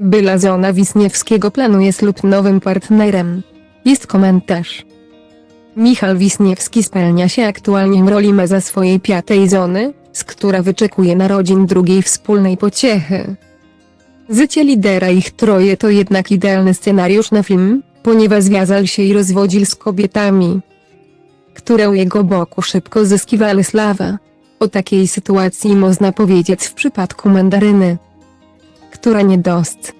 Byla Zona Wisniewskiego planuje ślub nowym partnerem. Jest komentarz. Michał Wisniewski spełnia się aktualnie w roli meza swojej piatej zony, z która wyczekuje narodzin drugiej wspólnej pociechy. Życie lidera ich troje to jednak idealny scenariusz na film, ponieważ związał się i rozwodził z kobietami, które u jego boku szybko zyskiwały sławę. O takiej sytuacji można powiedzieć w przypadku mandaryny, która nie dost,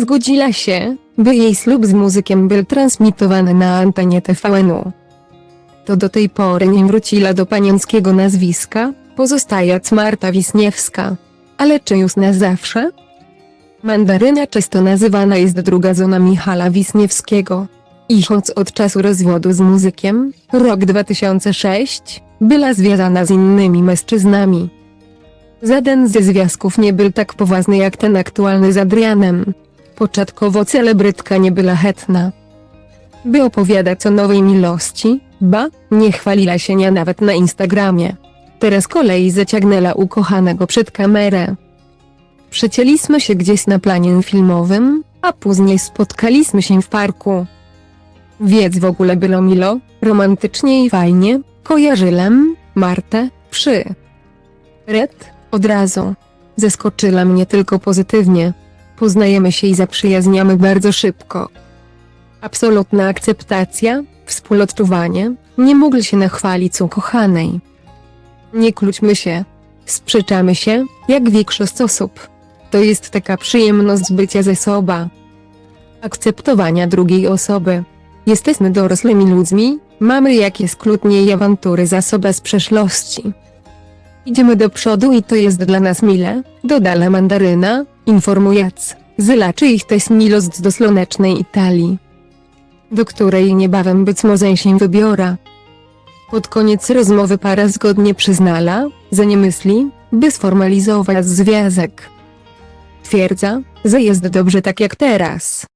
zgodziła się, by jej ślub z muzykiem był transmitowany na antenie TVN-u. To do tej pory nie wróciła do panienskiego nazwiska, pozostając Marta Wisniewska. Ale czy już na zawsze? Mandaryna często nazywana jest druga żona Michala Wisniewskiego. I choć od czasu rozwodu z muzykiem, rok 2006, była związana z innymi mężczyznami. Żaden ze związków nie był tak poważny jak ten aktualny z Adrianem. Początkowo celebrytka nie była chętna, by opowiadać o nowej miłości, ba, nie chwaliła się nią nawet na Instagramie. Teraz kolei zaciągnęła ukochanego przed kamerę. Przecięliśmy się gdzieś na planie filmowym, a później spotkaliśmy się w parku. Wiedz w ogóle było milo, romantycznie i fajnie, kojarzyłem, Martę, przy. Red, od razu. Zaskoczyła mnie tylko pozytywnie. Poznajemy się i zaprzyjaźniamy bardzo szybko. Absolutna akceptacja, współodczuwanie, nie mogli się nachwalić u kochanej. Nie kłóćmy się. Sprzeczamy się, jak większość osób. To jest taka przyjemność bycia ze sobą. Akceptowania drugiej osoby. Jesteśmy dorosłymi ludźmi, mamy jakieś kłótnie i awantury za sobą z przeszłości. Idziemy do przodu i to jest dla nas mile, dodała mandaryna, informując, ich też milost do słonecznej Italii, do której niebawem być może się wybiora. Pod koniec rozmowy para zgodnie przyznala, że nie myśli, by sformalizować związek. Twierdza, że jest dobrze tak jak teraz.